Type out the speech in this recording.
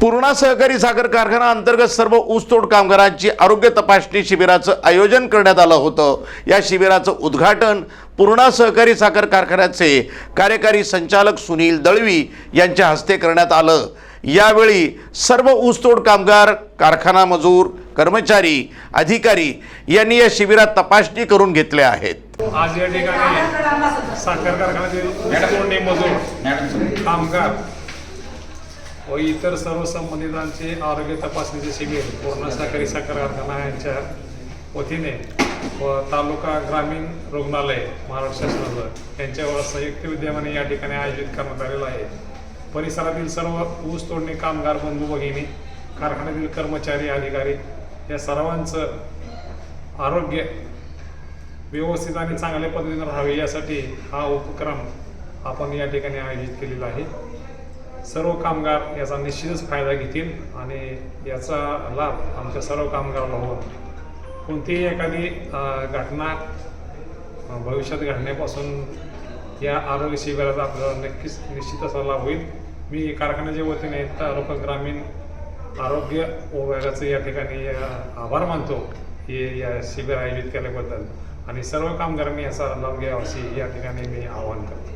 पूर्णा सहकारी साखर कारखाना अंतर्गत सर्व ऊसतोड कामगारांची आरोग्य तपासणी शिबिराचं आयोजन करण्यात आलं होतं. या शिबिराचं उद्घाटन पूर्णा सहकारी साखर कारखान्याचे कार्यकारी संचालक सुनील दळवी यांच्या हस्ते करण्यात आलं. यावेळी सर्व ऊसतोड कामगार कारखाना मजूर कर्मचारी अधिकारी यांनी या शिबिरात तपासणी करून घेतल्या आहेत. आज या ठिकाणी साखर मजूर कामगार व इतर सर्व संबंधितांचे आरोग्य तपासणीचे शिबिर पूर्ण सहकारी साखर कारखाना यांच्या वतीने व तालुका ग्रामीण रुग्णालय महाराष्ट्र शासनाचं यांच्यावर संयुक्त विद्यमाने या ठिकाणी आयोजित करण्यात आलेलं आहे. परिसरातील सर्व ऊस तोडणी कामगार बंधू भगिनी कारखान्यातील कर्मचारी अधिकारी या सर्वांचं आरोग्य व्यवस्थित आणि चांगल्या पद्धतीने राहावे यासाठी हा उपक्रम आपण या ठिकाणी आयोजित केलेला आहे. सर्व कामगार याचा निश्चितच फायदा घेतील आणि याचा लाभ आमच्या सर्व कामगाराला होईल. कोणतीही एखादी घटना भविष्यात घडण्यापासून या आरोग्य शिबिराचा आपल्याला नक्कीच निश्चित असा लाभ होईल. मी कारखान्याच्या वतीने तालुका ग्रामीण आरोग्य विभागाचं या ठिकाणी आभार मानतो हे या शिबिर आयोजित केल्याबद्दल. आणि सर्व कामगारांनी याचा लाभ घ्यावा अशी या ठिकाणी मी आवाहन करतो.